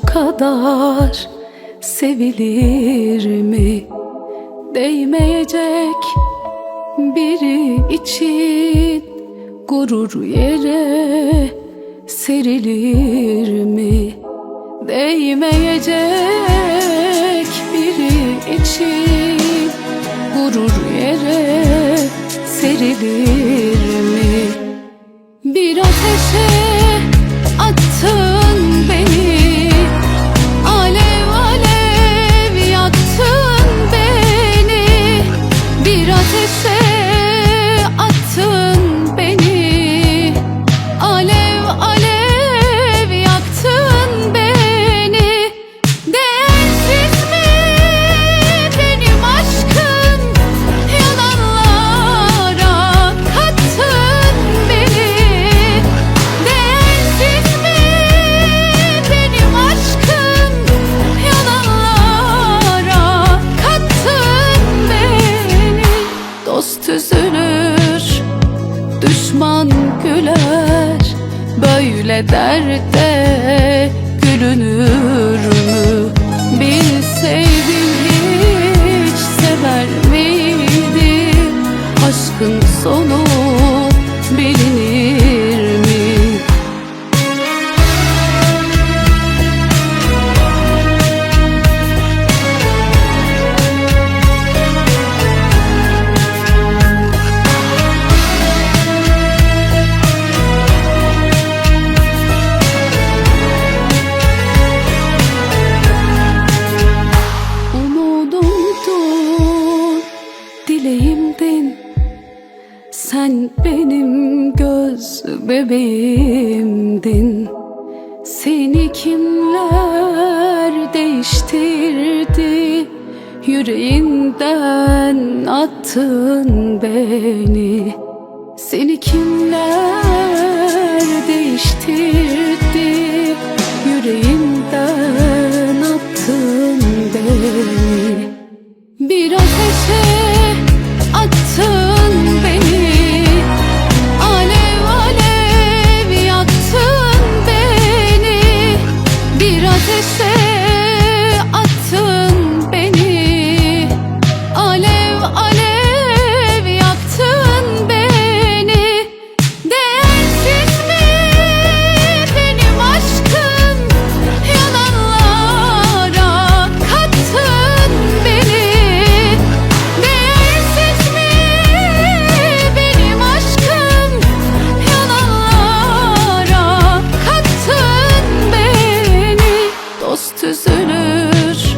kadar sevilir mi? Değmeyecek biri için gurur yere serilir mi? Değmeyecek biri için gurur yere serilir mi? Ateşe Düşman güler Böyle derde gülünür mü? Sen benim göz bebeğimdin. Seni kimler değiştirdi? Yüreğinden attın beni. Seni kimler değiştirdi Dost üzülür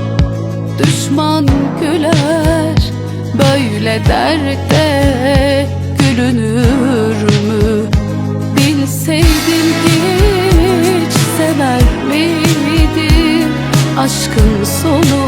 Düşman güler Böyle derde gülünür mü? Bilseydim hiç sever miydim Aşkın sonu